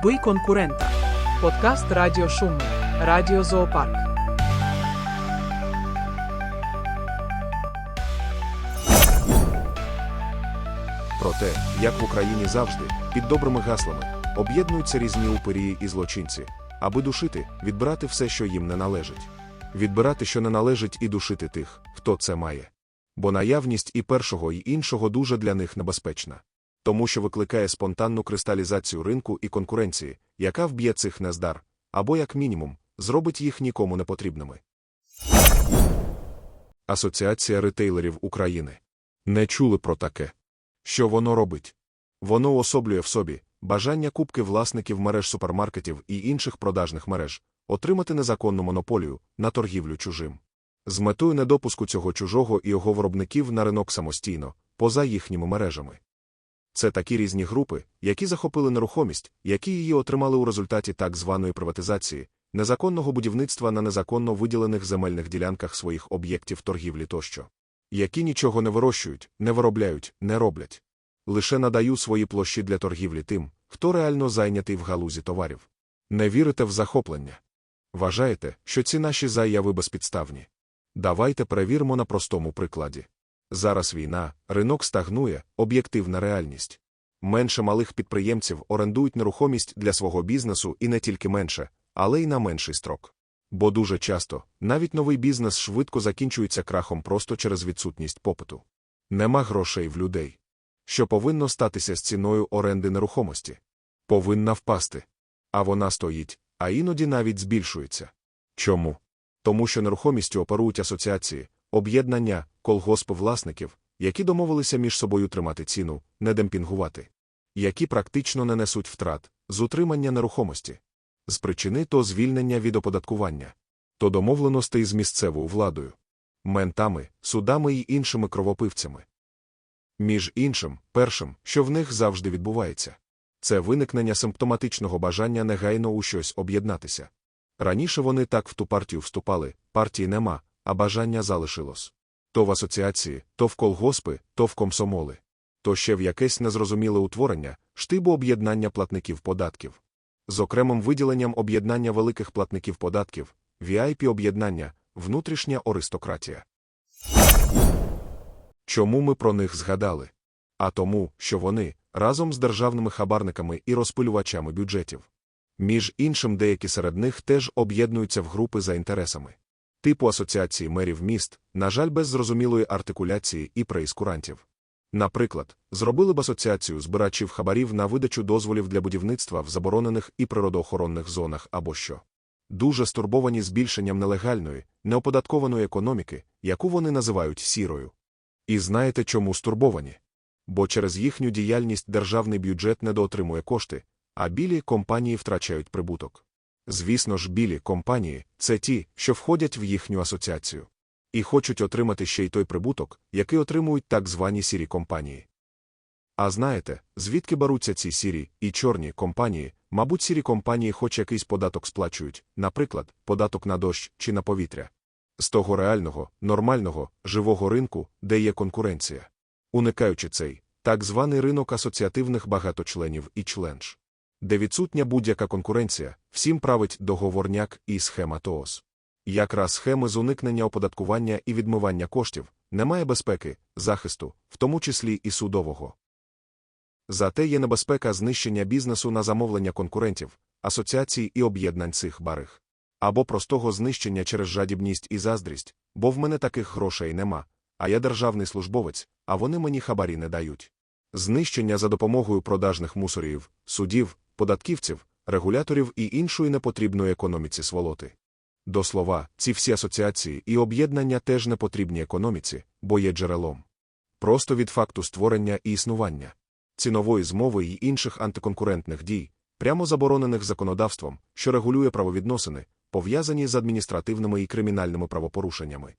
Вбий конкурента. Подкаст Радіо Шуми. Радіо Зоопарк. Про те, як в Україні завжди, під добрими гаслами, об'єднуються різні упирії і злочинці, аби душити, відбирати все, що їм не належить. Відбирати, що не належить, і душити тих, хто це має. Бо наявність і першого, і іншого дуже для них небезпечна. Тому що викликає спонтанну кристалізацію ринку і конкуренції, яка вб'є цих нездар, або, як мінімум, зробить їх нікому не потрібними. Асоціація ретейлерів України. Не чули про таке. Що воно робить? Воно уособлює в собі бажання купки власників мереж супермаркетів і інших продажних мереж отримати незаконну монополію на торгівлю чужим. З метою недопуску цього чужого і його виробників на ринок самостійно, поза їхніми мережами. Це такі різні групи, які захопили нерухомість, які її отримали у результаті так званої приватизації, незаконного будівництва на незаконно виділених земельних ділянках своїх об'єктів торгівлі тощо які нічого не вирощують, не виробляють, не роблять. Лише надаю свої площі для торгівлі тим, хто реально зайнятий в галузі товарів. Не вірите в захоплення. Вважаєте, що ці наші заяви безпідставні. Давайте перевіримо на простому прикладі. Зараз війна, ринок стагнує, об'єктивна реальність. Менше малих підприємців орендують нерухомість для свого бізнесу і не тільки менше, але й на менший строк. Бо дуже часто навіть новий бізнес швидко закінчується крахом просто через відсутність попиту. Нема грошей в людей. Що повинно статися з ціною оренди нерухомості? Повинна впасти. А вона стоїть, а іноді навіть збільшується. Чому? Тому що нерухомістю оперують асоціації, об'єднання, колгоспи власників, які домовилися між собою тримати ціну, не демпінгувати, які практично не несуть втрат з утримання нерухомості з причини то звільнення від оподаткування, то домовленостей з місцевою владою, ментами, судами і іншими кровопивцями. Між іншим, першим, що в них завжди відбувається, це виникнення симптоматичного бажання негайно у щось об'єднатися. Раніше вони так в ту партію вступали, партії нема, а бажання залишилось. То в асоціації, то в колгоспи, то в комсомоли, то ще в якесь незрозуміле утворення, штибу об'єднання платників податків з окремим виділенням об'єднання великих платників податків, VIP-об'єднання, внутрішня аристократія. Чому ми про них згадали? А тому, що вони, разом з державними хабарниками і розпилювачами бюджетів. Між іншим, деякі серед них теж об'єднуються в групи за інтересами. Типу асоціації мерів міст, на жаль, без зрозумілої артикуляції і преіскурантів. Наприклад, зробили б асоціацію збирачів хабарів на видачу дозволів для будівництва в заборонених і природоохоронних зонах або що. Дуже стурбовані збільшенням нелегальної, неоподаткованої економіки, яку вони називають сірою. І знаєте, чому стурбовані? Бо через їхню діяльність державний бюджет недоотримує кошти, а білі компанії втрачають прибуток. Звісно ж, білі компанії це ті, що входять в їхню асоціацію і хочуть отримати ще й той прибуток, який отримують так звані сірі компанії. А знаєте, звідки беруться ці сірі і чорні компанії, мабуть, сірі компанії хоч якийсь податок сплачують, наприклад, податок на дощ чи на повітря. З того реального, нормального, живого ринку, де є конкуренція. Уникаючи цей, так званий ринок асоціативних багаточленів і членш. Де відсутня будь-яка конкуренція, всім править договорняк і схема ТООС. Якраз схеми з уникнення оподаткування і відмивання коштів, немає безпеки, захисту, в тому числі і судового. Зате є небезпека знищення бізнесу на замовлення конкурентів, асоціацій і об'єднань цих барих. Або простого знищення через жадібність і заздрість, бо в мене таких грошей нема, а я державний службовець, а вони мені хабарі не дають. Знищення за допомогою продажних мусорів, судів, податківців, регуляторів і іншої непотрібної економіці сволоти. До слова, ці всі асоціації і об'єднання теж не потрібні економіці, бо є джерелом. Просто від факту створення і існування, цінової змови і інших антиконкурентних дій, прямо заборонених законодавством, що регулює правовідносини, пов'язані з адміністративними і кримінальними правопорушеннями.